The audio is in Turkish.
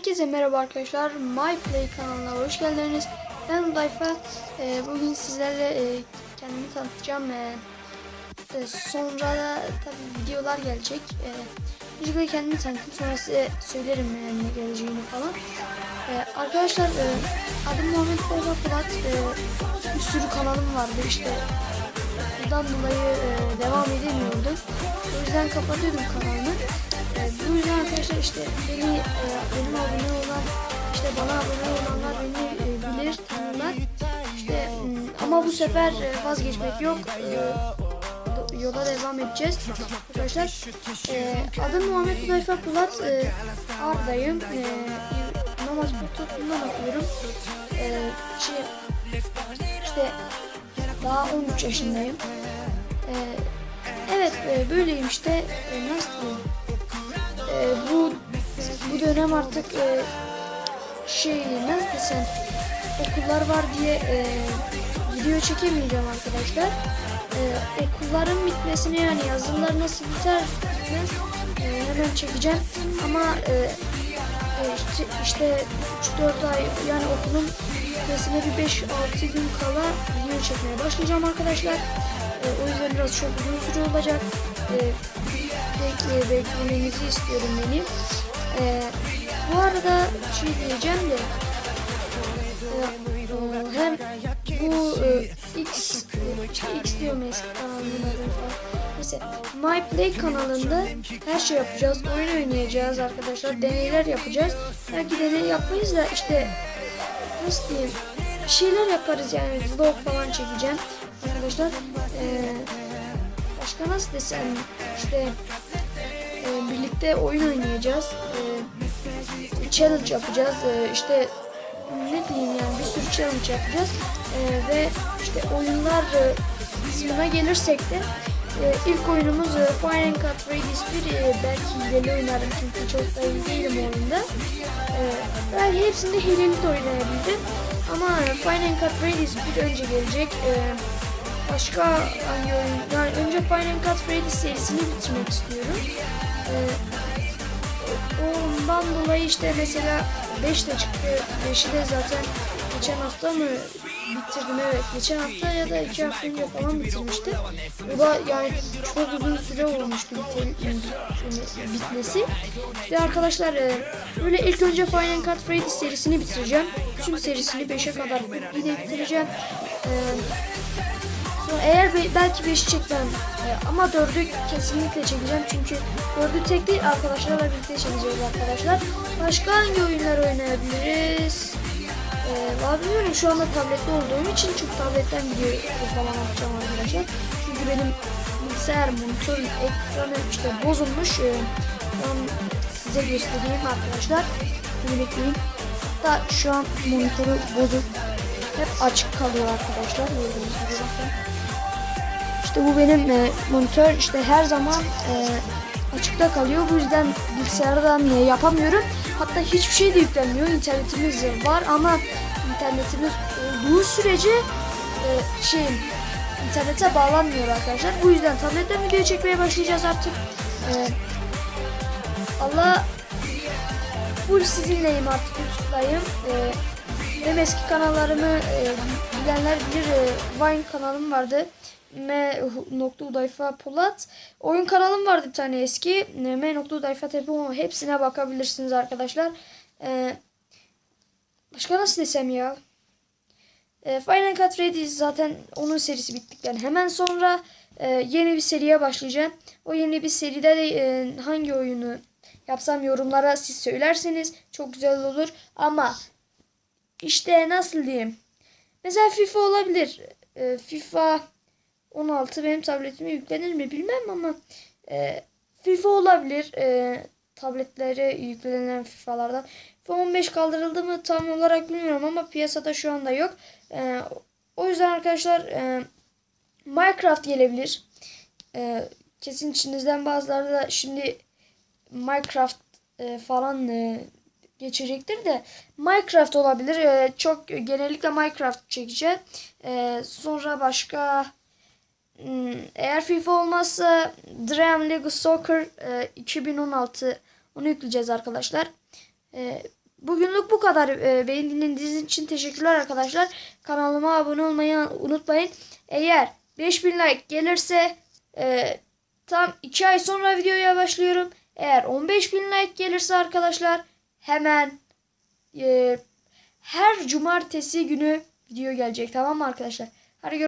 Herkese merhaba arkadaşlar. My Play kanalına hoş geldiniz. Ben Udayfa. Ee, bugün sizlerle e, kendimi tanıtacağım. Ee, e, sonra da tabii videolar gelecek. Ee, öncelikle kendimi tanıtayım. Sonra size söylerim e, ne geleceğini falan. Arkadaşlar e, adım Muhammed Baba Polat. Bir sürü kanalım vardı işte. Bundan dolayı e, devam edemiyordum. O yüzden kapatıyordum kanalımı. Bu yüzden arkadaşlar işte beni e, benim abone olan işte bana abone olanlar beni e, bilir tanırlar. İşte m, ama bu sefer e, vazgeçmek yok. E, yola devam edeceğiz arkadaşlar. E, adım Muhammed Udayfa Pulat. E, Arda'yım. E, namaz toplumdan okuyorum. E, şey, işte daha 13 yaşındayım. E, evet e, böyleyim işte. E, nasıl diyeyim? Ee, bu bu dönem artık e, şey nasıl desem okullar var diye e, video çekemeyeceğim arkadaşlar. E, okulların bitmesine yani yazılar nasıl biter bitmez e, hemen çekeceğim ama e, e, işte, işte 3-4 ay yani okulun bitmesine bir 5-6 gün kala video çekmeye başlayacağım arkadaşlar. E, o yüzden biraz çok uzun süre olacak. E, bekle, beklemenizi istiyorum benim. Ee, bu arada şey diyeceğim de e, hem bu e, X X diyorum eski falan. Neyse My Play kanalında her şey yapacağız. Oyun oynayacağız arkadaşlar. Deneyler yapacağız. Belki deney yapmayız da işte nasıl diyeyim bir şeyler yaparız yani vlog falan çekeceğim arkadaşlar. Ee, başka nasıl desem işte e, birlikte oyun oynayacağız. E, challenge yapacağız. E, işte ne diyeyim yani bir sürü challenge yapacağız. E, ve işte oyunlar e, kısmına gelirsek de e, ilk oyunumuz e, Fire and Cut Raiders 1 e, belki hileli oynarım çünkü çok da iyi değilim oyunda. E, belki hepsinde hileli de oynayabildim. Ama Fire and Cut Raiders 1 önce gelecek. E, başka hangi oyun? Yani önce Fire and Cut Freddy serisini bitirmek istiyorum. Ondan dolayı işte mesela 5 de çıktı. 5'i de zaten geçen hafta mı bitirdim evet. Geçen hafta ya da 2 hafta önce falan bitirmiştim. O da yani çok uzun süre olmuştu bitir, bitmesi. Ve arkadaşlar e, böyle ilk önce and Cut Freddy serisini bitireceğim. Tüm serisini 5'e kadar bir de bitireceğim. Ee, eğer be- belki 5'i çekmem e, ama 4'ü kesinlikle çekeceğim çünkü 4'ü tek değil arkadaşlarla birlikte çekeceğiz arkadaşlar. Başka hangi oyunlar oynayabiliriz? Vallahi bilmiyorum şu anda tablette olduğum için çok tabletten video falan atacağım arkadaşlar. Çünkü benim bilgisayar monitörün ekranı işte bozulmuş. Ben size göstereyim arkadaşlar. Bir bekleyin. Hatta şu an monitörü bozuk. Hep açık kalıyor arkadaşlar. Gördüğünüz gibi. İşte bu benim e, monitör işte her zaman e, açıkta kalıyor. Bu yüzden bilgisayardan e, yapamıyorum. Hatta hiçbir şey de yüklenmiyor. İnternetimiz var ama internetimiz olduğu sürece e, şey internete bağlanmıyor arkadaşlar. Bu yüzden tabletten video çekmeye başlayacağız artık. E, Allah full sizinleyim artık YouTube'dayım. E, benim eski kanallarımı e, bilenler bilir. E, Vine kanalım vardı. M nokta Udayfa Polat. Oyun kanalım vardı bir tane eski. M nokta Udayfa Tepe hepsine bakabilirsiniz arkadaşlar. E, başka nasıl desem ya? E, Final Cut Ready zaten onun serisi bittikten hemen sonra e, yeni bir seriye başlayacağım. O yeni bir seride de e, hangi oyunu yapsam yorumlara siz söylerseniz çok güzel olur. Ama işte nasıl diyeyim? Mesela FIFA olabilir. E, FIFA 16 benim tabletime yüklenir mi bilmem ama e, FIFA olabilir. E, tabletlere yüklenen FIFA'lardan. FIFA 15 kaldırıldı mı tam olarak bilmiyorum ama piyasada şu anda yok. E, o yüzden arkadaşlar e, Minecraft gelebilir. E, kesin içinizden bazıları da şimdi Minecraft e, falan e, geçecektir de Minecraft olabilir. Ee, çok genellikle Minecraft çekeceğim. Ee, sonra başka hmm, eğer FIFA olmazsa Dream League Soccer e, 2016 onu yükleyeceğiz arkadaşlar. E, bugünlük bu kadar. E, beni dinlediğiniz için teşekkürler arkadaşlar. Kanalıma abone olmayı unutmayın. Eğer 5000 like gelirse e, tam 2 ay sonra videoya başlıyorum. Eğer 15.000 like gelirse arkadaşlar hemen e, her cumartesi günü video gelecek tamam mı arkadaşlar? Hadi.